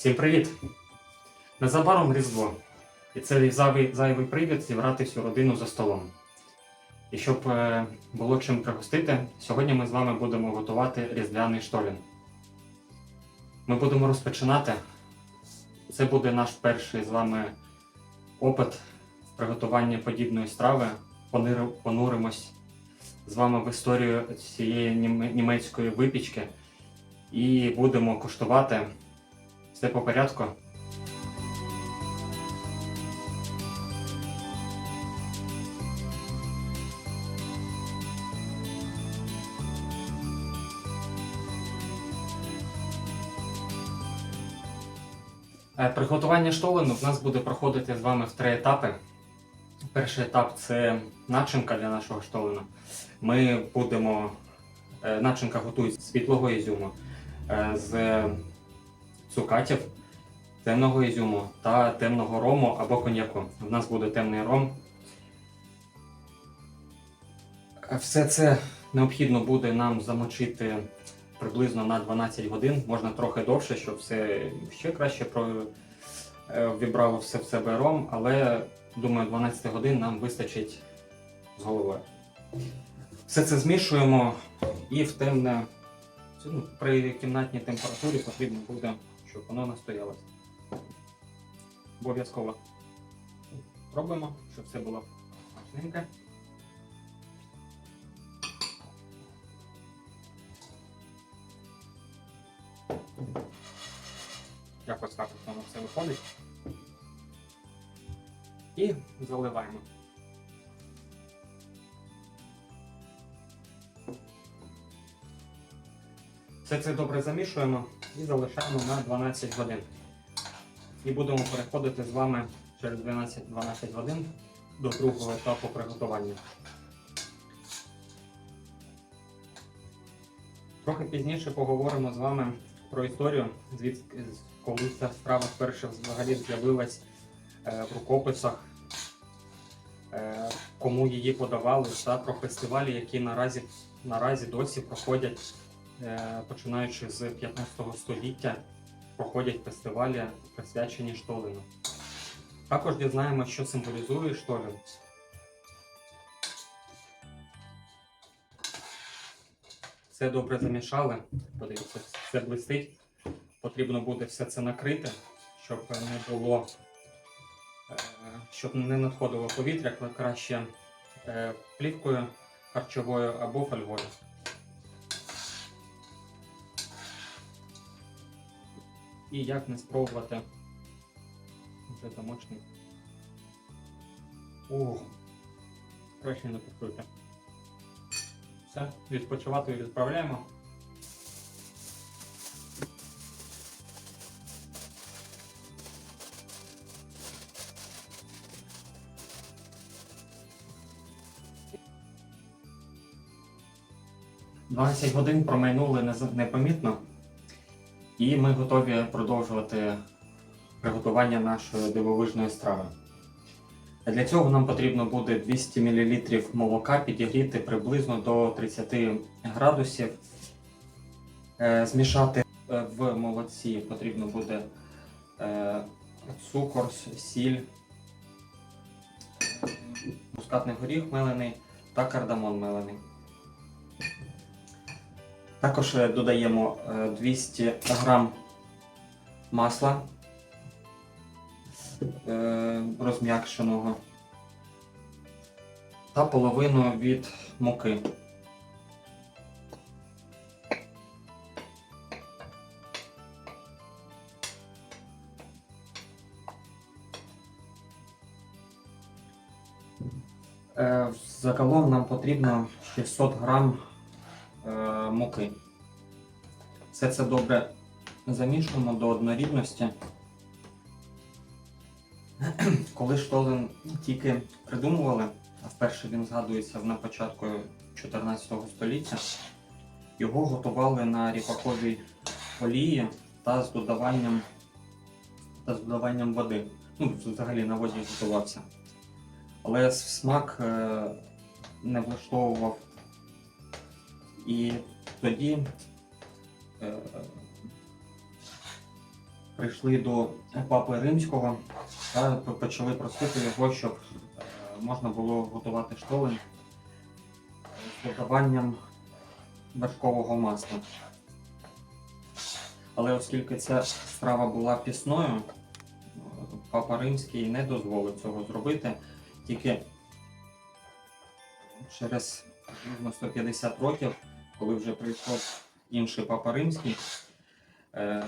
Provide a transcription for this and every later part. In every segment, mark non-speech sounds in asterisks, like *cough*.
Всім привіт! Незабаром Різдво. І це зайвий, зайвий привід зібрати всю родину за столом. І щоб е, було чим пригостити, сьогодні ми з вами будемо готувати різдвяний штолін. Ми будемо розпочинати. Це буде наш перший з вами опит в приготуванні подібної страви. Понуримось з вами в історію цієї німецької випічки і будемо куштувати все по порядку. Е, Приготування штолену в нас буде проходити з вами в три етапи. Перший етап це начинка для нашого штолену. Ми будемо. е, Начинка готується з світлого ізюму, е, з цукатів, темного ізюму та темного рому або коньяку. У нас буде темний ром. Все це необхідно буде нам замочити приблизно на 12 годин, можна трохи довше, щоб все ще краще е, вібрало все в себе ром, але думаю, 12 годин нам вистачить з головою. Все це змішуємо і в темне, ну, при кімнатній температурі потрібно буде, щоб воно настоялося. Обов'язково пробуємо, щоб все було смачненьке. Якось так воно все виходить. І заливаємо. Все це добре замішуємо і залишаємо на 12 годин. І будемо переходити з вами через 12, 12 годин до другого етапу приготування. Трохи пізніше поговоримо з вами про історію, звідки коли ця справа вперше взагалі з'явилась е, в рукописах, е, кому її подавали, та про фестивалі, які наразі, наразі досі проходять, починаючи з 15 століття, проходять фестивалі, присвячені штолину. Також дізнаємося, що символізує штолін. Все добре замішали. Подивіться, все блистить. Потрібно буде все це накрити, щоб не було, е, щоб не надходило повітря, краще е, плівкою харчовою або фольгою. І як не спробувати вже замочний. Ух, краще не купуйте. Все, відпочивати відправляємо. Двадцять годин промайнули непомітно, і ми готові продовжувати приготування нашої дивовижної страви. Для цього нам потрібно буде 200 мл молока підігріти приблизно до 30 градусів. Е, Змішати е, в молоці потрібно буде е, цукор, сіль, мускатний горіх мелений та кардамон мелений. Також е, додаємо е, 200 г масла е, розм'якшеного та половину від муки. Е, Загалом нам потрібно 600 грам е, муки. Все це добре замішуємо до однорідності. *clears throat* Коли штолен тільки придумували, а вперше він згадується на початку 14 століття, його готували на ріпаковій олії та з додаванням, та з додаванням води. Ну, взагалі на воді готувався. Але смак е, не влаштовував. І тоді е, прийшли до папи римського та почали просити його, щоб е, можна було готувати штолен з додаванням вершкового масла. Але оскільки ця страва була пісною, папа римський не дозволив цього зробити, тільки через 150 років, коли вже прийшов інший папа римський, е,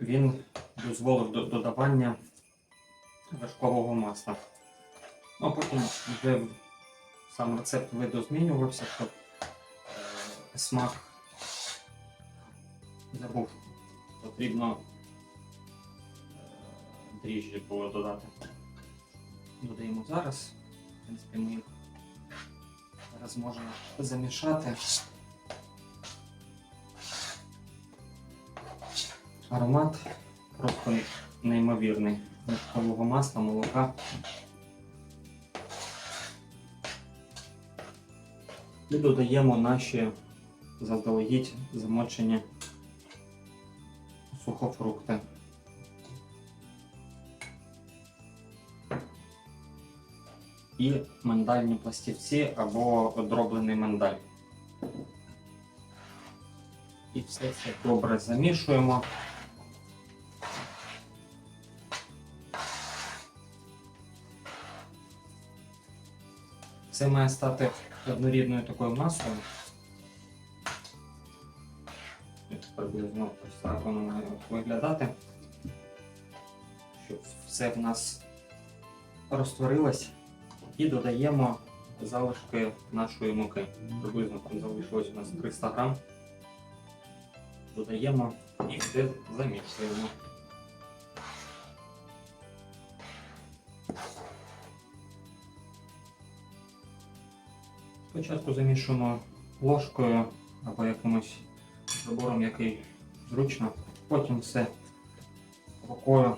він дозволив додавання вершкового масла. Ну, потім вже сам рецепт видозмінювався, щоб е, смак забув. Потрібно е, дріжджі було додати. Додаємо зараз. В принципі, ми зараз можемо замішати. Аромат просто неймовірний. Вершкового масла, молока. І додаємо наші заздалегідь замочені сухофрукти. І миндальні пластівці або дроблений миндаль. І все це добре замішуємо. Це має стати однорідною такою масою. Ось Приблизно ось так воно має виглядати. Щоб все в нас розтворилось. І додаємо залишки нашої муки. Приблизно там залишилось у нас 300 грам. Додаємо і все замішуємо. Спочатку замішуємо ложкою або якимось прибором, який зручно. Потім все рукою.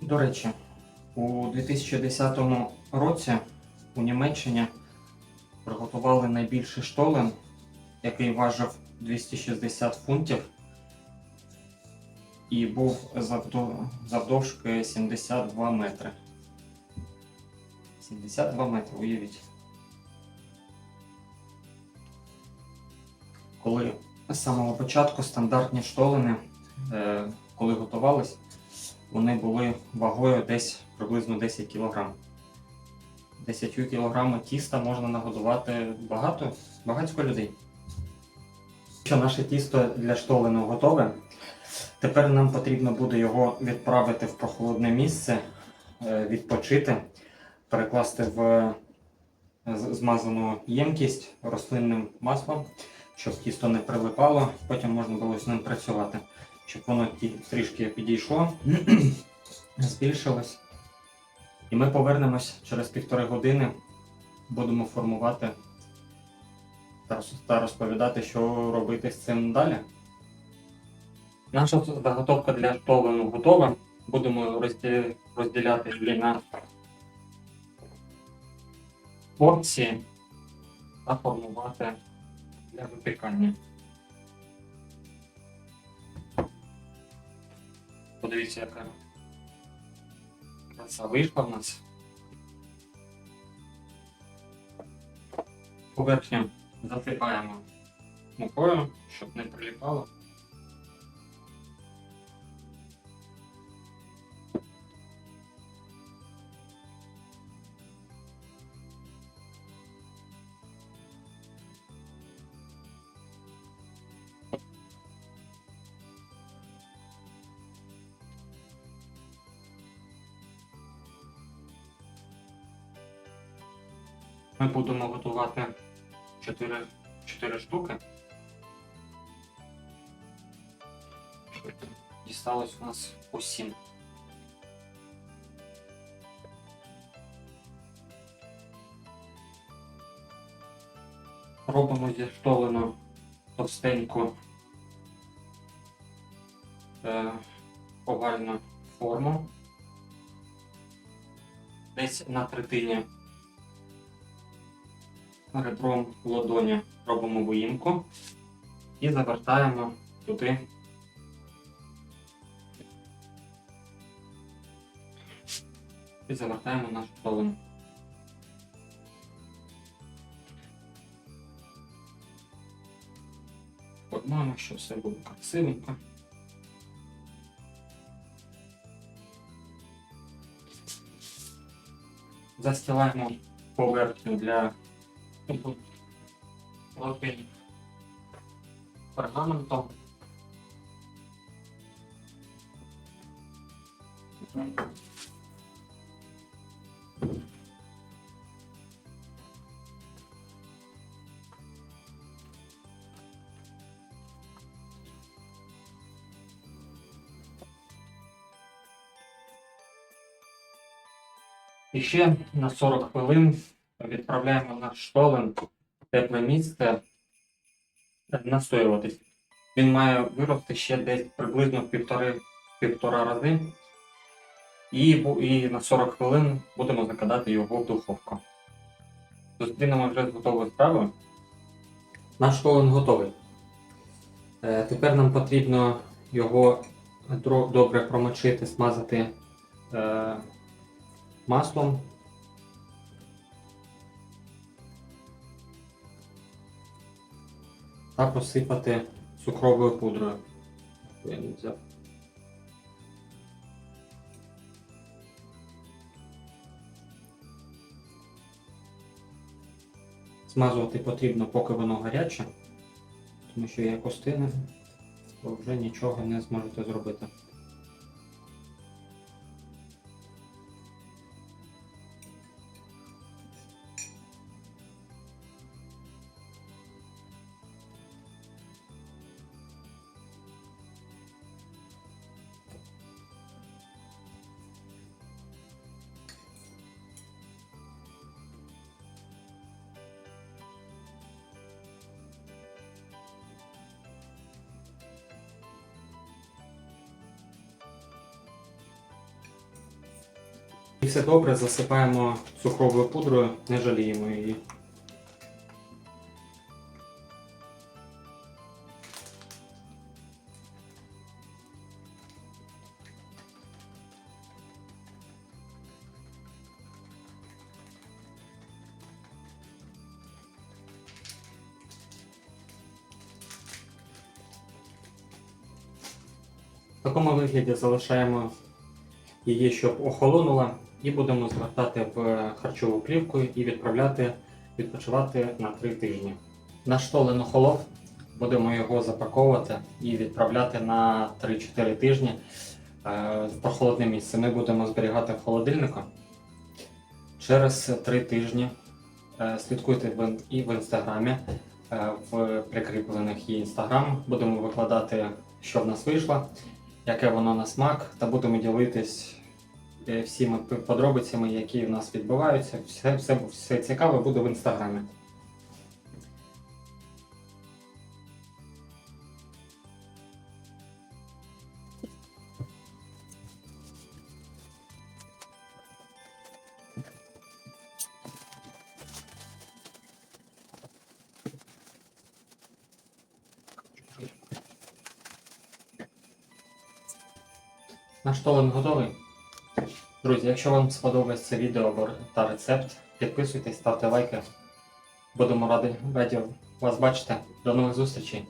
До речі, у 2010 році у Німеччині приготували найбільший штолен, який важив 260 фунтів і був завдов- завдовжки 72 метри. 72 метри, уявіть. Коли з самого початку стандартні штолени, е, коли готувались, вони були вагою десь приблизно 10 кг. 10 кг тіста можна нагодувати багато, багатько людей. Що наше тісто для штолену готове. Тепер нам потрібно буде його відправити в прохолодне місце, е, відпочити, перекласти в змазану ємкість рослинним маслом, щоб тісто не прилипало, потім можна було з ним працювати, щоб воно трішки підійшло, *clears throat* збільшилось. І ми повернемось через півтори години, будемо формувати та розповідати, що робити з цим далі. Наша заготовка для штолену готова. Будемо розді- розділяти її на порції та формувати для випікання. Подивіться, яка краса вийшла в нас. Поверхню засипаємо мукою, щоб не приліпало. Ми будемо готувати 4, 4 штуки. Дісталось у нас по 7. Робимо зі штолену товстеньку е, овальну форму. Десь на третині ребром ладоні робимо виїмку і завертаємо туди. І завертаємо наш столом. Формуємо, що все було красивенько. Застилаємо поверхню для лапень пергаментом. І ще на 40 хвилин відправляємо наш штолен в тепле місце настоюватись. Він має вирости ще десь приблизно в півтори, півтора рази. І, і на 40 хвилин будемо закидати його в духовку. Зустрінемо вже з готовою справою. Наш штолен готовий. Е, тепер нам потрібно його добре промочити, смазати е, маслом. Та посипати цукровою пудрою. Я не взяв. Змазувати потрібно, поки воно гаряче, тому що є костини, то вже нічого не зможете зробити. Все добре, засипаємо цукровою пудрою, не жаліємо її. В такому вигляді залишаємо її, щоб охолонула, і будемо звертати в харчову плівку і відправляти відпочивати на 3 тижні. Наш штолен охолов, будемо його запаковувати і відправляти на 3-4 тижні е, в прохолодне місце. Ми будемо зберігати в холодильнику. Через 3 тижні е, слідкуйте і в інстаграмі, е, в прикріплених є інстаграм. Будемо викладати, що в нас вийшло, яке воно на смак, та будемо ділитись всіми подробицями, які в нас відбуваються. Все, все, все цікаве буде в інстаграмі. Наш толен готовий. Друзі, якщо вам сподобається це відео та рецепт, підписуйтесь, ставте лайки. Будемо раді, раді вас бачити. До нових зустрічей!